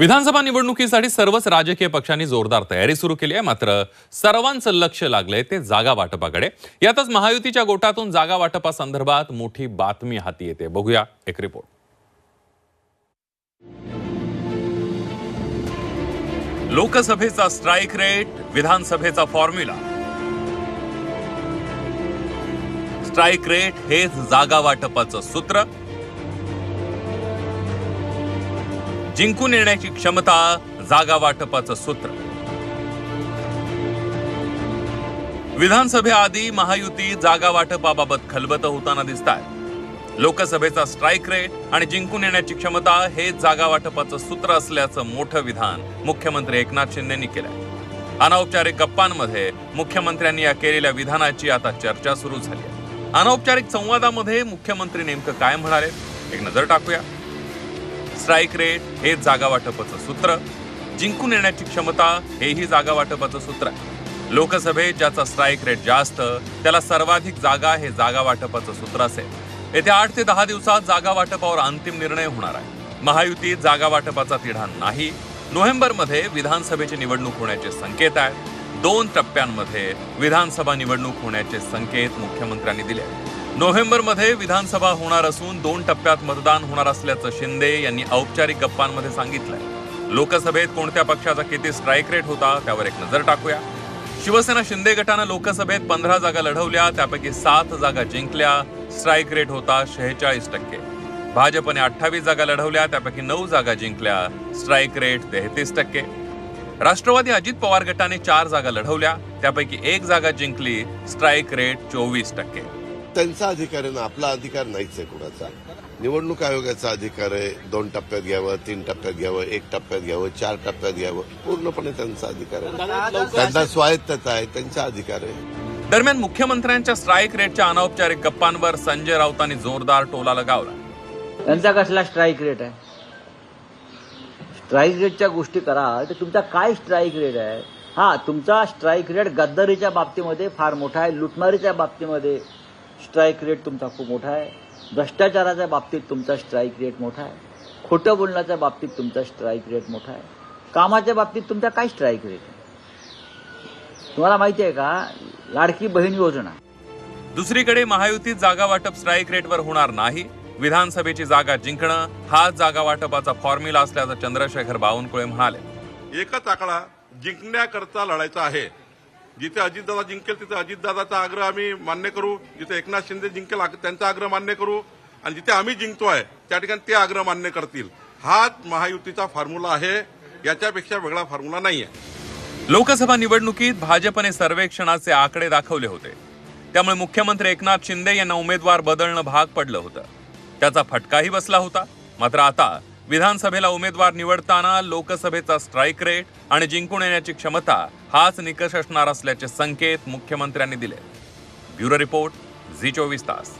विधानसभा निवडणुकीसाठी सर्वच राजकीय पक्षांनी जोरदार तयारी सुरू केली आहे. मात्र सर्वांचं लक्ष लागलंय ते जागा वाटपाकडे. यातच महायुतीच्या गोटातून जागा वाटपासंदर्भात मोठी बातमी हाती येते. बघूया एक रिपोर्ट. लोकसभेचा स्ट्राईक रेट विधानसभेचा फॉर्म्युला स्ट्राईक रेट हेच जागा वाटपाचं सूत्र. जिंकून येण्याची क्षमता जागा वाटपाचं सूत्र. विधानसभेआधी महायुती जागा वाटपाबाबत खलबत होताना दिसत आहे लोकसभेचा स्ट्राईक रेट आणि जिंकून येण्याची क्षमता हे जागा वाटपाचं सूत्र असल्याचं मोठं विधान मुख्यमंत्री एकनाथ शिंदेनी केलंय. अनौपचारिक गप्पांमध्ये मुख्यमंत्र्यांनी या केलेल्या विधानाची आता चर्चा सुरू झाली अनौपचारिक संवादामध्ये मुख्यमंत्री नेमकं काय म्हणाले? एक नजर टाकूया. स्ट्राईक रेट हे जागा वाटपाचं सूत्र. जिंकून येण्याची क्षमता हेही जागा वाटपाचं सूत्र आहे. लोकसभेत ज्याचा स्ट्राईक रेट जास्त त्याला सर्वाधिक जागा हे जागा वाटपाचं सूत्र असेल. येत्या आठ ते दहा दिवसात जागा वाटपावर अंतिम निर्णय होणार आहे. महायुतीत जागा वाटपाचा तिढा नाही. नोव्हेंबरमध्ये विधानसभेची निवडणूक होण्याचे संकेत आहेत दोन टप्प्यांमध्ये विधानसभा निवडणूक होण्याचे संकेत मुख्यमंत्र्यांनी दिले आहेत. नोव्हेंबरमध्ये विधानसभा होणार असून दोन टप्प्यात मतदान होणार असल्याचं शिंदे यांनी औपचारिक गप्पांमध्ये सांगितलंय. लोकसभेत कोणत्या पक्षाचा किती स्ट्राईक रेट होता त्यावर एक नजर टाकूया. शिवसेना शिंदे गटानं लोकसभेत पंधरा जागा लढवल्या त्यापैकी सात जागा जिंकल्या. स्ट्राईक रेट होता शेहेचाळीस टक्के. भाजपने अठ्ठावीस जागा लढवल्या त्यापैकी नऊ जागा जिंकल्या. स्ट्राईक रेट तेहतीस टक्के. राष्ट्रवादी अजित पवार गटाने चार जागा लढवल्या त्यापैकी एक जागा जिंकली स्ट्राईक रेट चोवीस टक्के. त्यांचा अधिकार आहे ना आपला अधिकार नाहीच आहे कुणाचा. निवडणूक आयोगाचा अधिकार आहे दोन टप्प्यात घ्यावं तीन टप्प्यात घ्यावं एक टप्प्यात घ्यावं चार टप्प्यात घ्यावं पूर्णपणे त्यांचा अधिकार आहे. त्यांना स्वायत्तता आहे त्यांचा अधिकार आहे. दरम्यान मुख्यमंत्र्यांच्या स्ट्राईक रेटच्या अनौपचारिक गप्पांवर संजय राऊतांनी जोरदार टोला लगावला त्यांचा कसला स्ट्राईक रेट आहे? स्ट्राईक रेटच्या गोष्टी करा तर तुमचा काय स्ट्राईक रेट आहे? हा तुमचा स्ट्राईक रेट गद्दारीच्या बाबतीमध्ये फार मोठा आहे लुटमारीच्या बाबतीमध्ये. स्ट्राईक रेट तुमचा खूप मोठा आहे. भ्रष्टाचाराच्या बाबतीत तुमचा स्ट्राईक रेट मोठा आहे. खोटं बोलण्याच्या बाबतीत तुमचा स्ट्राईक रेट मोठा आहे. कामाच्या बाबतीत तुमचा काय स्ट्राईक रेट आहे? तुम्हाला माहिती आहे का? लाडकी बहीण योजना. दुसरीकडे महायुतीत जागा वाटप स्ट्राईक रेटवर होणार नाही. विधानसभेची जागा जिंकणं हाच जागा वाटपाचा फॉर्म्युला असल्याचं चंद्रशेखर बावनकुळे म्हणाले. एकच आकडा जिंकण्याकरता लढायचा आहे. जिथे अजितदादा जिंकेल तिथे अजितदादाचा आग्रह आम्ही मान्य करू. जिथे एकनाथ शिंदे जिंकेल आग- त्यांचा आग्रह मान्य करू. आणि जिथे आम्ही जिंकतोय त्या ठिकाणी ते आग्रह मान्य करतील. हाच महायुतीचा फॉर्म्युला आहे. याच्यापेक्षा वेगळा फॉर्म्युला नाही आहे लोकसभा निवडणुकीत भाजपने सर्वेक्षणाचे आकडे दाखवले होते. त्यामुळे मुख्यमंत्री एकनाथ शिंदे यांना उमेदवार बदलणं भाग पडलं होतं. त्याचा फटकाही बसला होता. मात्र आता विधानसभेला उमेदवार निवडताना लोकसभेचा स्ट्राईक रेट आणि जिंकून येण्याची क्षमता हाच निकष असणार असल्याचे संकेत मुख्यमंत्र्यांनी दिले. ब्युरो रिपोर्ट झी चोवीस तास.